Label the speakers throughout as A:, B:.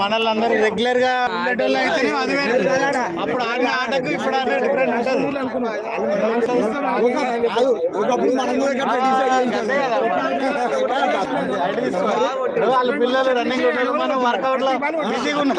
A: మనల్ని అందరూ రెగ్యులర్గా ఉండేటోళ్ళు అయితేనే అది వేరు. అప్పుడు ఆడిన ఆటకు ఇప్పుడు ఆడిన డిఫరెంట్
B: ఒకప్పుడు మనం
A: వాళ్ళ పిల్లలు రన్నింగ్ ఉంటారు మనం వర్కౌట్లో బిజీగా ఉన్నాం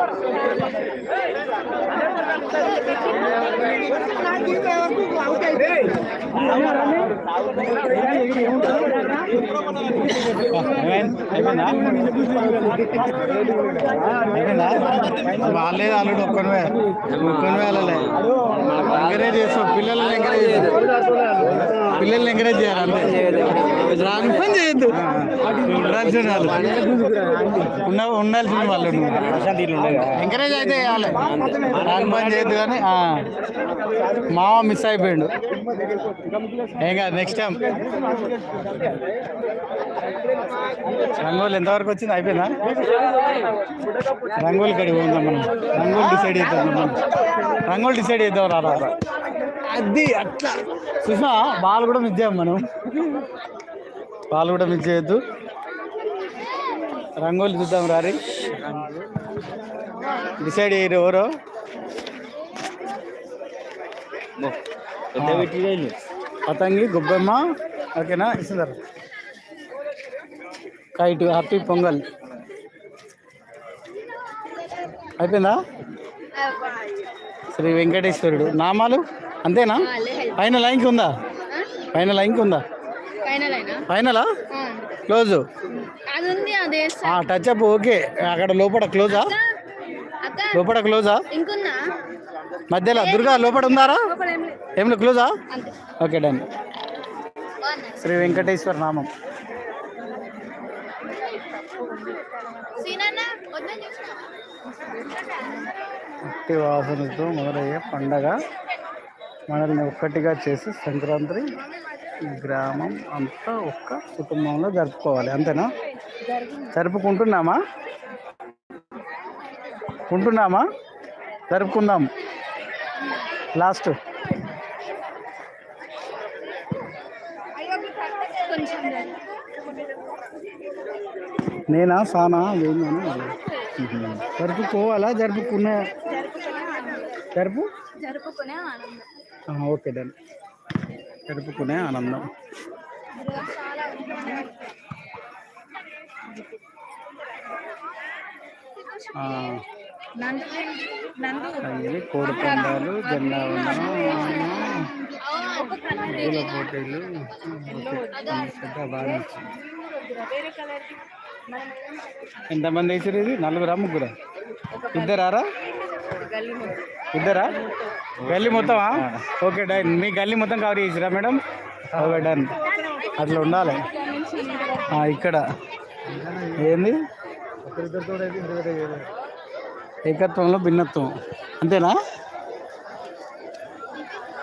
A: ఏం కాదు. మంచిగా ఆడు. సూపర్ ఆడిర్రు, ఏం కాదు. ఆ? వాళ్ళ వాళ్ళ ప్లస్ అవుతుంది వాళ్ళ మంచిగా అయిపోయిందా అయిపోయిందా వాళ్ళే అల్లుడు ఒక్కనివే ఒక్కనివే వెళ్ళలే ఎంకరేజ్ చేస్తావు పిల్లల్ని ఎంకరేజ్ చేస్తావు పిల్లల్ని ఎంకరేజ్ చేయాలి రాని పని చేయొద్దు. ఉండాల్సిన వాళ్ళు ఉన్న ఉండాల్సిన వాళ్ళు. ఎంకరేజ్ అయితే చేయాలి. రాని పని చేయొద్దు కానీ మామ మిస్ అయిపోయిండు. ఏం కాదు నెక్స్ట్ టైం రంగులు ఎంతవరకు వచ్చింది? అయిపోయిందా? రంగోలి కడిగి పోదాం మనం. రంగులు డిసైడ్ చేద్దాం మనం. రంగులు డిసైడ్ చేద్దాం రా. అది అట్లా. చూసినా బాల్ కూడా మిస్ చేయం మనం. బాల్ కూడా మిస్ చేయొద్దు. రంగోలి చూద్దాం రారి. డిసైడ్ అయ్యారు ఎవరో. పతంగి గుబ్బమ్మ ఓకేనా? ఇస్తున్నారు. Kite happy Pongal. అయిపోయిందా? శ్రీ వెంకటేశ్వరుడు. నామాలు? అంతేనా? పైన లైన్కి ఉందా? పైన లైన్కి ఉందా?
C: Final close?
A: Touch up okay. అక్కడ లోపల క్లోజా? లోపల క్లోజా? మధ్యలో దుర్గా లోపల ఉందారా?
C: లోపల ఏం లేదు.
A: ఏం లేదు క్లోజా? Okay
C: done.
A: శ్రీ వెంకటేశ్వర నామం. వాసనతో మొదలయ్యే పండగ. మనల్ని ఒక్కటిగా చేసి సంక్రాంతి గ్రామం అంతా ఒక్క కుటుంబంలో జరుపుకోవాలి అంతేనా? జరుపుకుంటున్నామా? ఉంటున్నామా? జరుపుకుందాం. లాస్ట్. నేనా సానా జరుపుకోవాలా? జరుపుకునే జరుపు
C: జరుపుకునే ఆనందం.
A: Okay done. జరుపుకునే ఆనందం. కోడి పందాలు జెండా పూల పోటీలు బాగా ఎంతమంది వేసారు ఇది? నలుగురా ముగ్గురా? ఇద్దరారా? ఇద్దరా? గల్లీ మొత్తమా? Okay done. మీ గల్లీ మొత్తం కవర్ చేసిరా మేడం? Okay done. అట్లా ఉండాలి. ఇక్కడ. ఏంది? ఏకత్వంలో భిన్నత్వం. అంతేనా?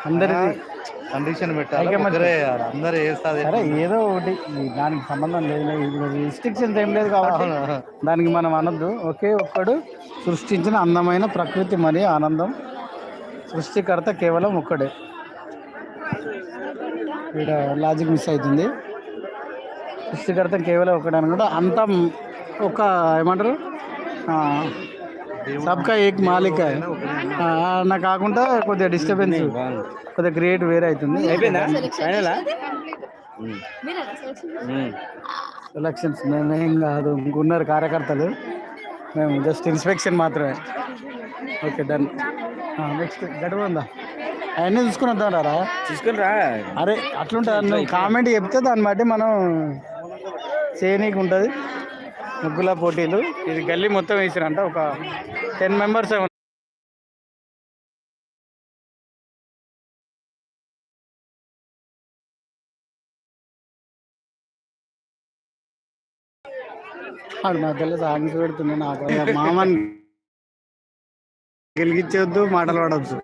A: అందరిది.
B: కండిషన్ పెట్టాలి. అందరూ వేస్తారు
A: సరే ఏదో ఒకటి. దానికి సంబంధం లేదు. రిస్ట్రిక్షన్స్ ఏం లేదు కాబట్టి దానికి మనం అనొద్దు. ఒకే ఒక్కడు సృష్టించిన అందమైన ప్రకృతి మరియు ఆనందం. సృష్టికర్త కేవలం ఒక్కడే. ఇక్కడ లాజిక్ మిస్ అవుతుంది. సృష్టికర్త కేవలం ఒకటే అనుకుంటా. అంతా ఒక ఏమంటారు? సబ్కా ఏక్ మాలిక ఆ, అన్న కాకుండా కొద్దిగా డిస్టర్బెన్స్ కొద్దిగా క్రియేట్ వేరే అవుతుంది. అయిపోయిందా? ఫైనలా ఎలక్షన్స్ మేమేం కాదు. ఇంకున్నారు కార్యకర్తలు. మేము జస్ట్ ఇన్స్పెక్షన్ మాత్రమే. ఓకే డన్ నెక్స్ట్ గడువు ఉందా? అవన్నీ చూసుకుని వద్దాం రా
B: తీసుకుని రా.
A: అరే అట్లుంటుంది నువ్వు కామెంట్ చెప్తే దాన్ని బట్టి మనం చేయనీకి ఉంటుంది. ముగ్గుల పోటీలు. ఇది గల్లీ మొత్తం వేసిరంట ఒక టెన్ మెంబర్స్ వాడు మధ్యలో సాంగ్స్ పెడుతుంది నాకు మామని గెలిగించవద్దు మాటలు పడవచ్చు